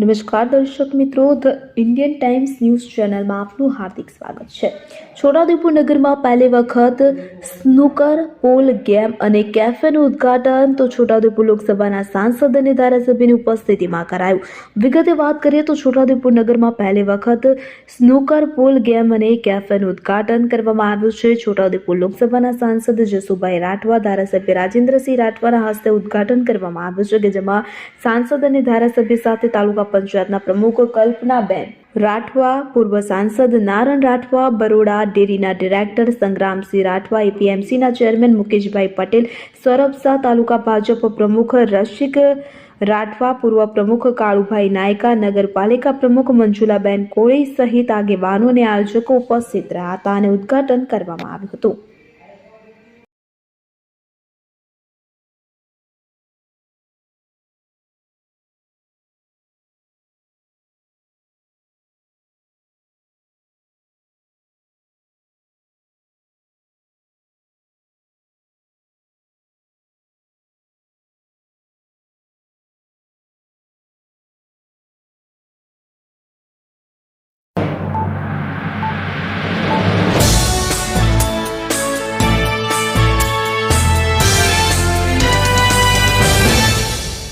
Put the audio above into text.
નમસ્કાર દર્શક મિત્રો, ધ ઇન્ડિયન ટાઈમ્સ ન્યૂઝ ચેનલમાં આપનું હાર્દિક સ્વાગત છે. છોટાઉદેપુર નગરમાં પહેલી વખત સ્નૂકર, પોલ, ગેમ અને કેફેનું ઉદ્ઘાટન તો છોટાઉદેપુર લોકસભાના સાંસદ અને ધારાસભ્યની ઉપસ્થિતિમાં કરાયું. વિગતે વાત કરીએ તો છોટાઉદેપુર નગરમાં પહેલી વખત સ્નૂકર, પોલ, ગેમ અને કેફેનું ઉદ્ઘાટન કરવામાં આવ્યું છે. છોટાઉદેપુર લોકસભાના સાંસદ જસુભાઈ રાઠવા, ધારાસભ્ય રાજેન્દ્રસિંહ રાઠવાના હસ્તે ઉદ્ઘાટન કરવામાં આવ્યું છે કે જેમાં સાંસદ અને ધારાસભ્ય સાથે તાલુકા પંચાયતના પ્રમુખ કલ્પનાબેન રાઠવા, પૂર્વ સાંસદ નારણ રાઠવા, બરોડા ડેરીના ડિરેક્ટર સંગ્રામસિંહ રાઠવા, એપીએમસીના ચેરમેન મુકેશભાઈ પટેલ, સરબસા તાલુકા ભાજપ પ્રમુખ રસિક રાઠવા, પૂર્વ પ્રમુખ કાળુભાઈ નાયકા, નગરપાલિકા પ્રમુખ મંજુલાબેન કોળી સહિત આગેવાનો અને આયોજકો ઉપસ્થિત રહ્યા હતા અને ઉદ્ઘાટન કરવામાં આવ્યું હતું.